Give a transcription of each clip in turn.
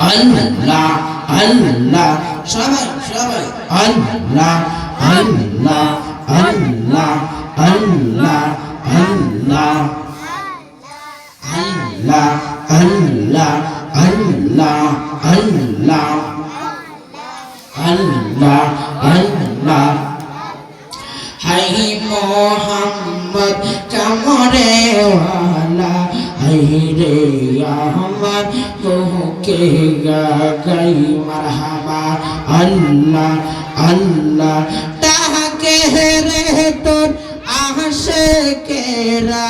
আল্লাহ আল্লাহ সবাই সবাই আল্লাহ আল্লাহ আল্লাহ আল্লাহ আল্লাহ আল্লাহ আল্লাহ আল্লাহ আল্লাহ আল্লাহ আল্লাহ হাই মোহাম্মদ কামরে ওয়ালা হাই রে আহমদ के गई मरहबा अल्लाह अल्लाह ताह के रे तोर आहस केरा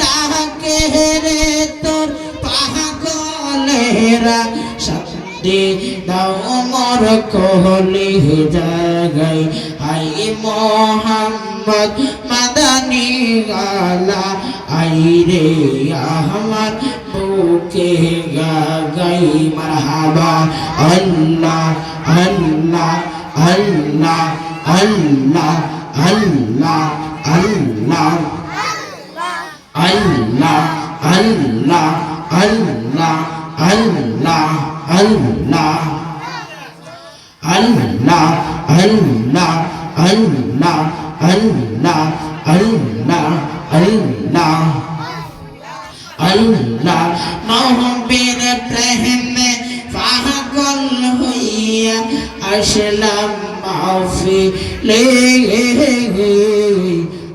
ताह के रे तोर पागलेरा শক্তি দাও মর কহলি জাগাই হাই মোহাম্মদ মাদানি গালা আই রে আহমদ বুকে গাই মারহাবা Allah Allah Allah Allah Allah Allah Allah Allah Allah Allah Allah Allah Allah Allah Allah Allah Allah Allah Allah Mahum bir prehme fahakol huyya Ashlam mafi lehi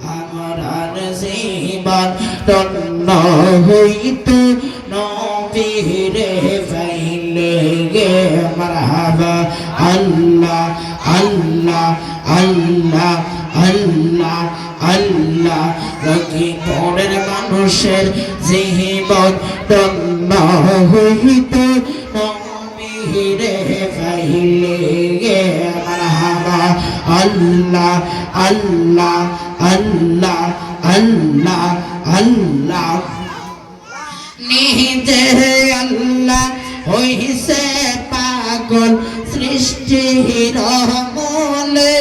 Amaran ziban Donna huytu Nobire failege marhaba Allah Allah Allah Allah Allah Allah Rocky পরের মানুষের জীবন তন্ন হইতু নবীরে ফাইলে মারহাবা আল্লাহ আল্লাহ আল্লাহ আল্লাহ আল্লাহ নিজে আল্লাহ হইছে পাগল সৃষ্টির মলে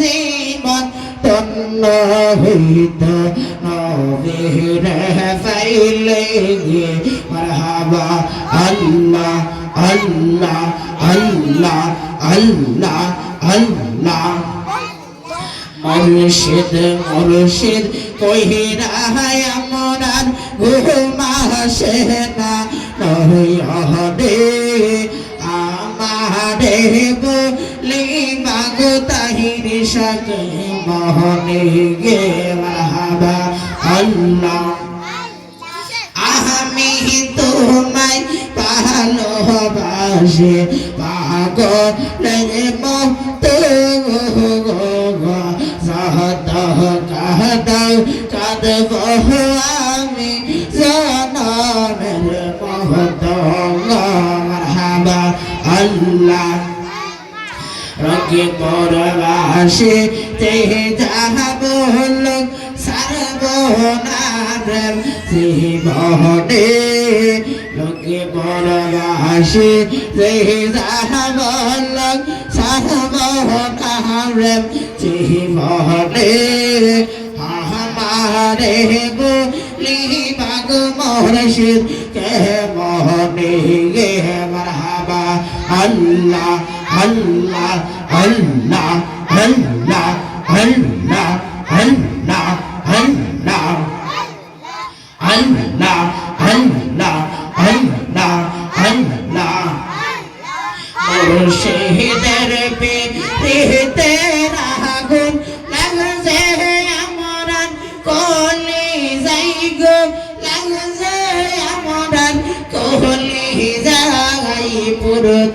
জীবন তন্ন হইত। নবীর ফাইলে গে মারহাবা। আল্লাহ আল্লাহ আল্লাহ আল্লাহ আল্লাহ। মুর্শিদ মুর্শিদ কহিরা আমরার ঘুমাসে না নহরে আমারে বলি মাগো তাহির সাকে মহনে গে মারহাবা আল্লাহ। আমি তোমায় ভালোবাসি, পাগলের মতো সহত কাদাও কাঁদব আমি, জনমের মহত মারহাবা আল্লাহ। রঙে পরবাসে তেহে যাহাব লোক সারবনার সেই মহনে রঙে পরবাসে তেহে যাহাব লোক সারবনার সেই মহনে আহমারে বলি বাগ মহর্ষির কে মহনে আল্লাহ আল্লাহ আল্লাহ আল্লাহ আল্লাহ আল্লাহ আল্লাহ আল্লাহ আল্লাহ আল্লাহ আল্লাহ মুর্শিদের পিতে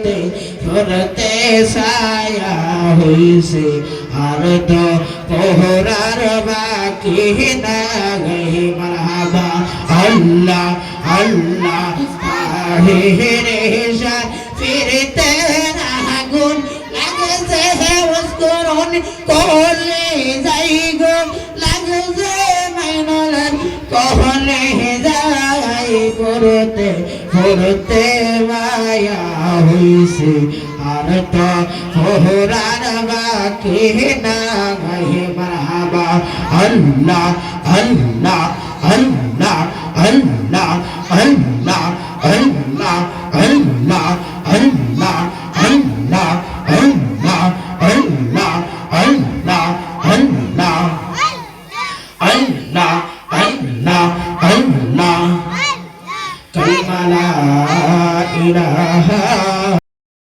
পুরতে পুরতে ছায়া হইছে। আর তো পোহরার বাকি না গই মারহাবা, আল্লাহ আল্লাহ হে রে ফিরতে আগুন লাগছে। যাই গো যাই করতে করতে মায়া হইছে। আর তো হোরার বাকি না মারহাবা আল্লাহ আল্লাহ আল্লাহ আল্লাহ আল্লাহ।